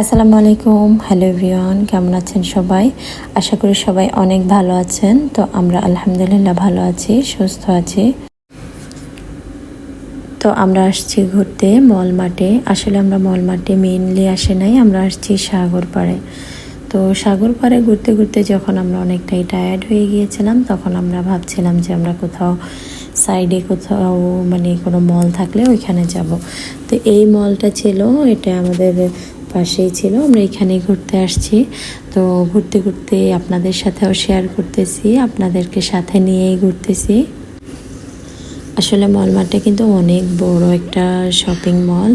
আসসালামু আলাইকুম। Hello everyone কেমন আছেন সবাই? আশা করি সবাই অনেক ভালো আছেন। তো আমরা আলহামদুলিল্লাহ ভালো আছি, সুস্থ আছি। তো আমরা আসছি ঘুরতে মল মাঠে আসলে আমরা মল মাঠে মেইনলি আসে নাই, আমরা আসছি সাগর পাড়ে তো সাগর পাড়ে ঘুরতে ঘুরতে যখন আমরা অনেকটাই টায়ার্ড হয়ে গিয়েছিলাম, তখন আমরা ভাবছিলাম যে আমরা কোথাও সাইডে কোথাও মানে কোনো মল থাকলে ওইখানে যাব। তো এই মলটা ছিল, এটা আমাদের পাশেই ছিল। আমরা এখানেই ঘুরতে আসছি। তো ঘুরতে ঘুরতে আপনাদের সাথেও শেয়ার করতেছি। আপনাদেরকে সাথে নিয়েই ঘুরতেছি। আসলে মল মাঠটা কিন্তু অনেক বড় একটা শপিং মল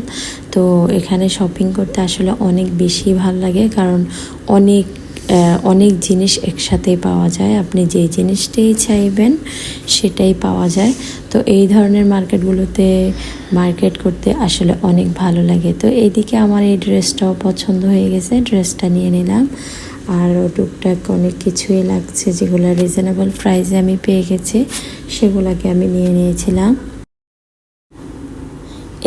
তো এখানে শপিং করতে আসলে অনেক বেশি ভালো লাগে। কারণ অনেক অনেক জিনিস একসাথেই পাওয়া যায়। আপনি যে জিনিসটাই চাইবেন, সেটাই পাওয়া যায়। তো এই ধরনের মার্কেটগুলোতে মার্কেট করতে আসলে অনেক ভালো লাগে। তো এইদিকে আমার এই ড্রেসটাও পছন্দ হয়ে গেছে, ড্রেসটা নিয়ে নিলাম। আর টুকটাক অনেক কিছুই লাগছে যেগুলো রিজনেবল প্রাইসে আমি পেয়ে গেছি, সেগুলোকে আমি নিয়ে নিয়েছিলাম।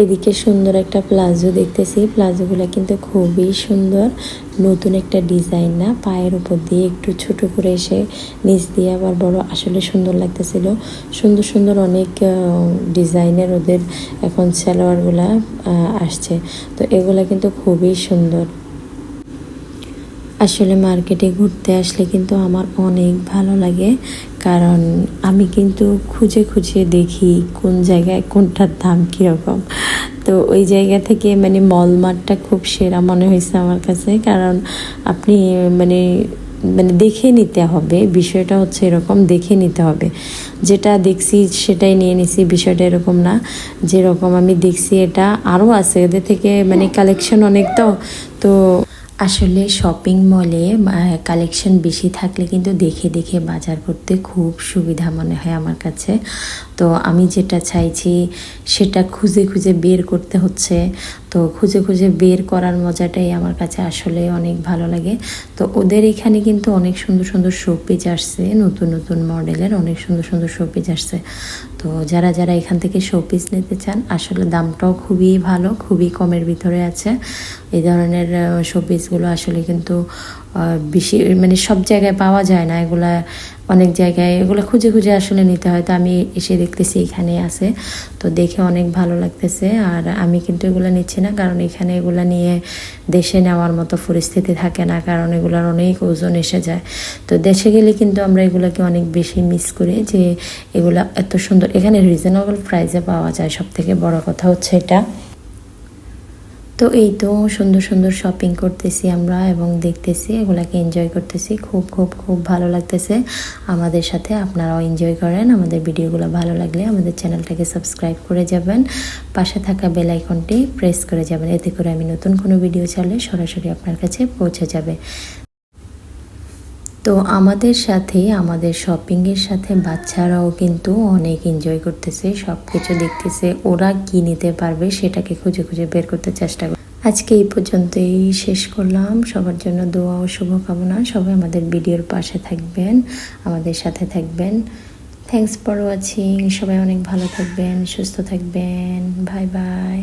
এদিকে সুন্দর একটা প্লাজো দেখতেছি। প্লাজোগুলো কিন্তু খুবই সুন্দর। নতুন একটা ডিজাইন না, পায়ের উপর দিয়ে একটু ছোট করে এসে নিচ দিয়ে আবার বড়, আসলে সুন্দর লাগতেছিল। সুন্দর সুন্দর অনেক ডিজাইনের ওদের এখন সালোয়ারগুলা আসছে। তো এগুলা কিন্তু খুবই সুন্দর। আসলে মার্কেটে ঘুরতে আসলে কিন্তু আমার অনেক ভালো লাগে। কারণ আমি কিন্তু খুঁজে খুঁজে দেখি কোন জায়গায় কোনটার দাম কীরকম। তো ওই জায়গা থেকে মানে মল মার্টটা খুব সেরা মনে হয়েছে আমার কাছে। কারণ আপনি মানে মানে দেখে নিতে হবে, বিষয়টা হচ্ছে এরকম দেখে নিতে হবে। যেটা দেখছি সেটাই নিয়ে নিছি, বিষয়টা এরকম না। যেরকম আমি দেখছি এটা আরও আছে, এদের থেকে মানে কালেকশন অনেক তো তো আসলে শপিং মলে কালেকশন বেশি থাকলে কিন্তু দেখে দেখে বাজার করতে খুব সুবিধা মনে হয় আমার কাছে। তো আমি যেটা চাইছি, সেটা খুঁজে খুঁজে বের করতে হচ্ছে। তো খুঁজে খুঁজে বের করার মজাটাই আমার কাছে আসলে অনেক ভালো লাগে। তো ওদের এখানে কিন্তু অনেক সুন্দর সুন্দর শোপিজ আসছে, নতুন নতুন মডেলের অনেক সুন্দর সুন্দর শোপিজ আসছে। তো যারা যারা এখান থেকে শোপিস নিতে চান, আসলে দামটাও খুবই ভালো, খুবই কমের ভিতরে আছে। এই ধরনের শোপিসগুলো আসলে কিন্তু বেশি মানে সব জায়গায় পাওয়া যায় না, এগুলা অনেক জায়গায়, এগুলো খুঁজে খুঁজে আসলে নিতে হয়। তো আমি এসে দেখতেছি এখানে আছে। তো দেখে অনেক ভালো লাগতেছে। আর আমি কিন্তু এগুলো নিচ্ছি না, কারণ এখানে এগুলো নিয়ে দেশে নেওয়ার মতো পরিস্থিতি থাকে না, কারণ এগুলোর অনেক ওজন এসে যায়। তো দেশে গেলে কিন্তু আমরা এগুলোকে অনেক বেশি মিস করি যে এগুলো এত সুন্দর। এখানে রিজনেবল প্রাইসে পাওয়া যায়। সব থেকে বড় কথা হচ্ছে এটা। তো এই তো সুন্দর সুন্দর শপিং করতেছি আমরা এবং দেখতেছি, এগুলাকে এনজয় করতেছি। খুব খুব খুব ভালো লাগতেছে আমাদের সাথে। আপনারাও এনজয় করেন। আমাদের ভিডিওগুলো ভালো লাগলে আমাদের চ্যানেলটাকে সাবস্ক্রাইব করে যাবেন। পাশে থাকা বেল আইকনটি প্রেস করে যাবেন। এতে করে আমি নতুন কোনো ভিডিও চালে সরাসরি আপনার কাছে পৌঁছে যাবে। তো আমাদের সাথে, আমাদের শপিংয়ের সাথে বাচ্চারাও কিন্তু অনেক এনজয় করতেছে সব কিছু দেখতেছে। ওরা কি নিতে পারবে সেটাকে খুঁজে খুঁজে বের করতে চেষ্টা করে আজকে এই পর্যন্তই শেষ করলাম। সবার জন্য দোয়া ও শুভকামনা। সবাই আমাদের ভিডিওর পাশে থাকবেন, আমাদের সাথে থাকবেন। থ্যাংকস ফর ওয়াচিং সবাই অনেক ভালো থাকবেন, সুস্থ থাকবেন। Bye bye